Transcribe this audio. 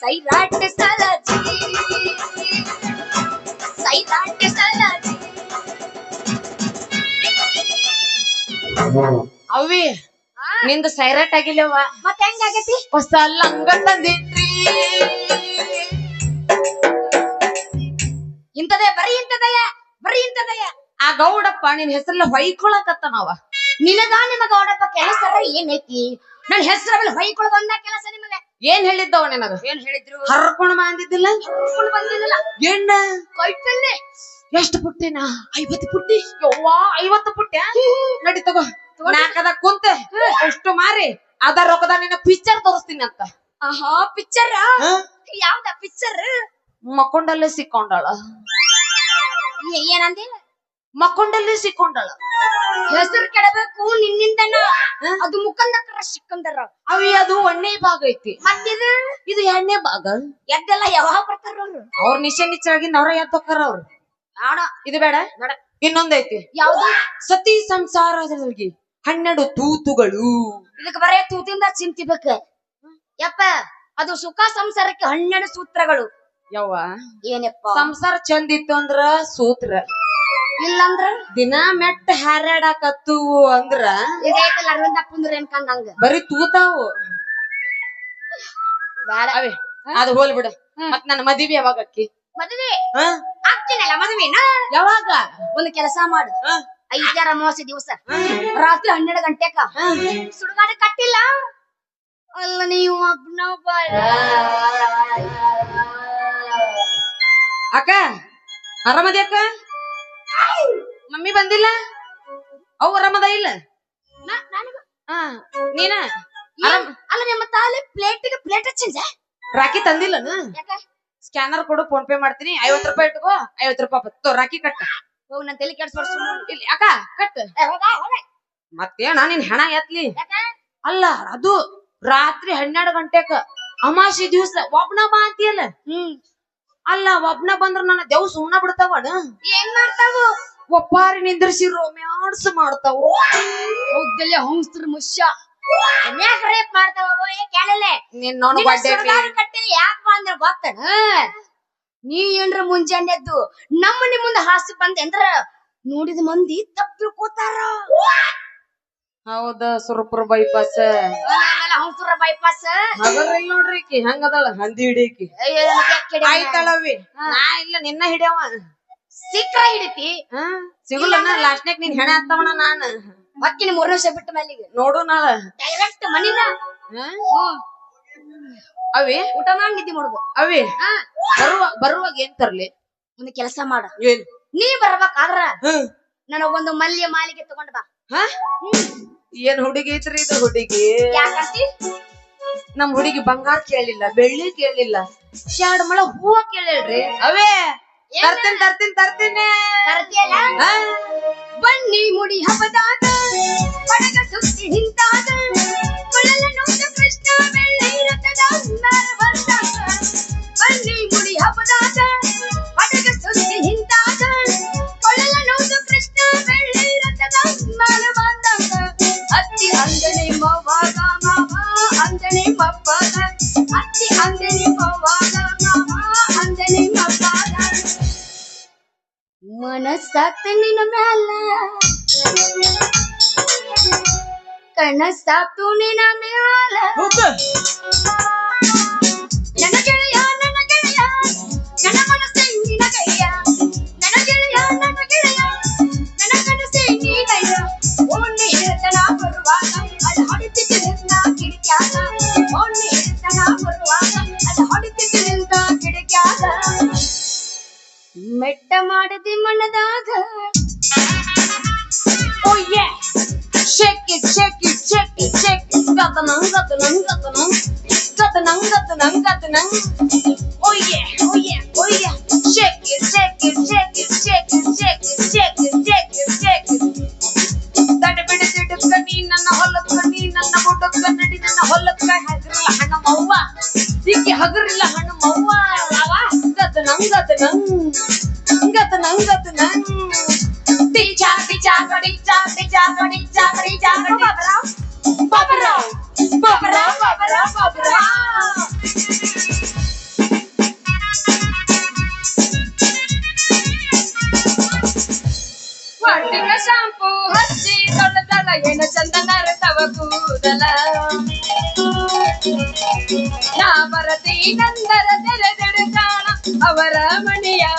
ಸೈರಾಟ ಸಲಾಜಿ. ಸೈರಾಟ ಸಲಾಜಿ. ಅವಿ ನಿಂದ ಸೈರಾಟ್ ಆಗಿಲ್ಲವ? ಮತ್ತೆ ಹೆಂಗಾಗೈತಿ? ಹೊಸ ಲಂಗ ತಂದಿಟ್ರಿ. ಇಂಥದೇ ಬರೀ ಇಂಥದಯ ಬರೀ ಇಂಥದಯ. ಆ ಗೌಡಪ್ಪ ನಿನ್ ಹೆಸರಲ್ಲ ಹೊಯ್ಕೊಳಕತ್ತನವ ನಿನಗ ನಿಮ್ಮ ಗೌಡಪ್ಪ ಕೆಲಸ ಏನೈತಿ? ನನ್ನ ಮೇಲೆ ಹೊಯ್ಕೊಳ ಒಂದ ಕೆಲಸ ನಿಮಗೆ. ಏನ್ ಹೇಳಿದ್ದವ ನಿನಗ? ಏನ್ ಹೇಳಿದ್ರು? ಹರ್ಕೊಂಡ್ ಬಂದಿದ್ದಿಲ್ಲ ಹರ್ಕೊಂಡ್ ಬಂದಿದ್ದಿಲ್ಲ ಎಣ್ಣ? ಕೈಟಲ್ಲಿ ಎಷ್ಟು ಪುಟ್ಟಿನ? ಐವತ್ತು ಪುಟ್ಟಿ. ಯವ್ವಾ ಐವತ್ತು ಪುಟ್ಟಿ ನಡಿ ತಗೋ. ನಾಕದ ಕುಂತೆ. ಅಷ್ಟು ಮಾರಿ. ಅದ ರೊಕ್ಕದ ನಿನ್ನ ಪಿಕ್ಚರ್ ತೋರಿಸ್ತೀನಿ ಅಂತ. ಆಹಾ ಪಿಕ್ಚರ್? ಯಾವ್ದ ಪಿಕ್ಚರ್? ಮಕ್ಕೊಂಡಲ್ಲೇ ಸಿಕ್ಕೊಂಡಾಳ. ಏನಂದಿ? ಮಕ್ಕೊಂಡಲ್ಲಿ ಸಿಕ್ಕೊಂಡಳ. ಹೆಸರು ಕೆಡಬೇಕು ನಿನ್ನಿಂದ ಅದು ಮುಖಂದ ಸಿಕ್ಕಂದರ. ಅವಿ ಅದು ಒಣ್ಣೆ ಭಾಗ ಐತಿ. ಮತ್ತಿದು? ಇದು ಎಣ್ಣೆ ಭಾಗ. ಎದ್ದೆಲ್ಲ ಯಾವಾಗ ಬರ್ತಾರ ಅವ್ರು? ಅವ್ರ ನಿಶೆ ನಿಚ್ಚಾಗಿ ಅವ್ರ ಎದ್ದ ಅವ್ರು. ಆಡ ಇದು ಬೇಡ? ಇನ್ನೊಂದೈತಿ ಯಾವ್ದು? ಸತಿ ಸಂಸಾರದಲ್ಲಿ ಹನ್ನೆರಡು ತೂತುಗಳು. ಇದಕ್ಕೆ ಬರೇ ತೂತಿಂದ ಚಿಂತಿಬೇಕು. ಯಪ್ಪ ಅದು ಸುಖ ಸಂಸಾರಕ್ಕೆ ಹನ್ನೆರಡು ಸೂತ್ರಗಳು. ಯವ್ವ? ಏನಪ್ಪ? ಸಂಸಾರ ಚಂದ ಇತ್ತು ಅಂದ್ರ ಸೂತ್ರ. ಇಲ್ಲಂದ್ರ? ದಿನ ಮೆಟ್ಟ ಹಾರಾಡಕತ್ತು ಅಂದ್ರ ಇದೈತಲ್ಲ ಅರವಿಂದ ಕುಂದ್ರ ಅನ್ಕಂದಂಗ ಬರೀ ತೂತಾವು. ಬೇಡ ಅವೇ ಅದು ಹೋಲ್ ಬಿಡ. ಮತ್ ನನ್ನ ಮದಿವಿ ಯಾವಾಗ ಅಕ್ಕಿ? ಮದುವೆ? ಹಾ? ಆಗ್ತೀನಲ್ಲ ಮದುವೆನ? ಯಾವಾಗ? ಒಂದು ಕೆಲಸ ಮಾಡು? ಐದಾರ ಅಮಾವಾಸ್ಯ ದಿವಸ. ರಾತ್ರಿ ಹನ್ನೆರಡು ಗಂಟೆಕ. ಸುಡುಗಾಡ ಕಟ್ಟಿಲ್ಲ. ಅಲ್ಲ ನೀವು ಅಗ್ನ ಬಾಳ ಅಕ್ಕ ಆರಾಮದಿ ಅಕ್ಕ? ಮಮ್ಮಿ ಬಂದಿಲ್ಲ? ಅವು ಆರಾಮದ ಇಲ್ಲ? ಹಾ ನೀನ? ಅಲ್ಲ ನಿಮ್ಮ ತಾಲಿ ಪ್ಲೇಟಿಗೆ ಪ್ಲೇಟ್ ಹಚ್ಚಿಂದ ರಾಖಿ ತಂದಿಲ್ಲ ಸ್ಕ್ಯಾನರ್ ಕೊಡು ಫೋನ್ ಪೇ ಮಾಡ್ತೀನಿ. ಐವತ್ ರೂಪಾಯಿ ಇಟ್ಕೋ ಐವತ್ ರೂಪಾಯಿ ತೋ ರಾಖಿ ಕಟ್ಟ. ಹೋಗ್ ನನ್ ತಲೆ ಕೆಡ್ಸ್ಬಾರ್ದು ಸುಮ್ಮನೆ ಇಲ್ಲಿ ಅಕ್ಕ ಕಟ್. ಮತ್ತೇನ ನಿನ್ ಹೆಣ ಎತ್ಲಿ? ಅಲ್ಲ ಅದು ರಾತ್ರಿ ಹನ್ನೆರಡು ಗಂಟೆಕ ಅಮಾಸಿ ದಿವಸ ಒಬ್ನ ಬಾ ಅಂತೀಯಲ್ಲ? ಹ್ಮ್. ಅಲ್ಲ ಒಬ್ನ ಬಂದ್ರ ನನ್ನ ದೇವ್ ಸುಮ್ನ ಬಿಡ್ತಾವಣ ಏನ್ ಮಾಡ್ತಾವು? ಒಪ್ಪಾರಿ ನಿಂದ್ರಿಸಿ ರೋಮ್ಯಾನ್ಸ್ ಮಾಡ್ತಾವು. ಹೌದಲ್ಲೇ ಹಂಸ್ತ್ರ ಮುಷ್ಯ. ಯಾಕ ರೇಪ್ ಮಾಡ್ತಾವ ಕೇಳಲೆ. ನಿನ್ ನೋಡ್ ಕಟ್ಟಿಲ್ಲ ಯಾಕ ಅಂದ್ರೆ ಗೊತ್ತನ? ನೀ ಏನ್ರ ಮುಂಜಾನೆ ಎದ್ದು ನಮ್ಮನಿ ಮುಂದೆ ಹಾಸಿ ಬಂದ್ರ ಅಂದ್ರ ನೋಡಿದ ಮಂದಿ ತಪ್ಪು ತಿಳ್ಕೊತಾರ ಹೌದ ಸುರಪುರ ಬೈಪಾಸ್ ಹಂಸುರ ಬೈಪಾಸ್ ಹಗರ್ ಇಲ್ಲ ನೋಡ್ರಿ ಈಕಿ ಹೆಂಗದಾಳ ಹಂದಿ ಹಿಡಿಯಕಿ ಆಯ್ತಾಳವಿ ನಾ ಇಲ್ಲ ನಿನ್ನ ಹಿಡಿಯವ. ಸಿಕ್ಕ್ರ ಹಿಡಿತಿ. ಸಿಗುಲ್ಲ ಲಾಸ್ಟ್ನಾಗ ನೀನ್ ಹೆಣ ಅಂತವಣ ನಾನ್. ನಿಮ್ ಮೂರ್ ವರ್ಷ ಬಿಟ್ಟ ಮೇಲಿಗೆ ನೋಡು ನಾಳ. ಡೈರೆಕ್ಟ್ ಮನಿನ? ಅವಿ ಊಟ ಮಾಡಿದ್ದಿ ಮಾಡುದು. ಅವಿ ಬರುವ ಬರುವಾಗ ಏನ್ ತರ್ಲಿ? ಒಂದು ಕೆಲಸ ಮಾಡ. ನೀ ಬರ್ಬೇಕಾದ್ರ ಹ್ಮ್. ನನಗೊಂದು ಮಲ್ಯ ಮಾಲಿಗೆ ತಗೊಂಡ್ ಬಾ. ಹಾ? ಏನ್ ಹುಡುಗಿ ಐತ್ರಿ ಇದು ಹುಡುಗಿ? ಯಾಕಂತಿ ನಮ್ ಹುಡುಗಿ ಬಂಗಾರ ಕೇಳಿಲ್ಲ ಬೆಳ್ಳಿ ಕೇಳಿಲ್ಲ ಶಾಡ್ ಮಳ ಹೂವ ಕೇಳಿಲ್ರಿ. ಅವೇ ತರ್ತೀನಿ ತರ್ತೀನಿ ತರ್ತೀನಿ. ತರ್ತಿಯಲ್ಲ? ಬನ್ನಿ ಮುಡಿ ಹಬ್ಬದಾಗ ಪಡಗ ಸುತ್ತಿ ಮನಸ್ಸಾತ ನಿನ್ನ ಮ್ಯಾಲ ಕನಸಾತು ನಿನ್ನ ಮ್ಯಾಲ ಮೆಟ್ಟ ಮಾಡಿ ದಿ ಮನದಾಗ ಓ ಯೆ ಶೇಕ್ ಇ ಶೇಕ್ ಇ ಶೇಕ್ ಇ ಶೇಕ್ ಗತನ ಗತನ ಗತನ ಇಕ್ಕತನ ನಂಗತ ನಂಗತ ನಂಗ ಓ ಯೆ ಓ ಯೆ ಓ ಯೆ ಶೇಕ್ ಇ ಶೇಕ್ ಇ ಶೇಕ್ ನನ್ನ ಹೊಲಕ್ಕೆ ನಡಿ ನನ್ನ ಹೊಲಕ್ಕೆ ಹದ್ರಲ್ಲ ಹಣ ಅವ್ವ ತಿಕ್ಕ ಹದ್ರಲ್ಲ ಮವ್ವ ಅವ ಗತನ ನಂಗ್ ಗತ ನಂಗ್ ಗತ ನಂಗ್ ಗತ ನಂಗ್ ಟಿಚಾ ಟಿಚಾ ಕಡಿಚಾ ಟಿಚಾ ಕಡಿಚಾ ಕಡಿಚಾ ಕಡಿ ಬಾಬರಾ ಬಾಬರಾ ಬಾಬರಾ ಬಾಬರಾ ಒಟ್ಟಿನ ಶಾಂಪೂ ಹಚ್ಚಿ ತೊಳೆದಳ ಏನ ಚಂದನರ ತವ ಕೂದಲ ನಾ ಬರತಿ ನಂದರ ತೆರೆದೆಡು அவரமணியா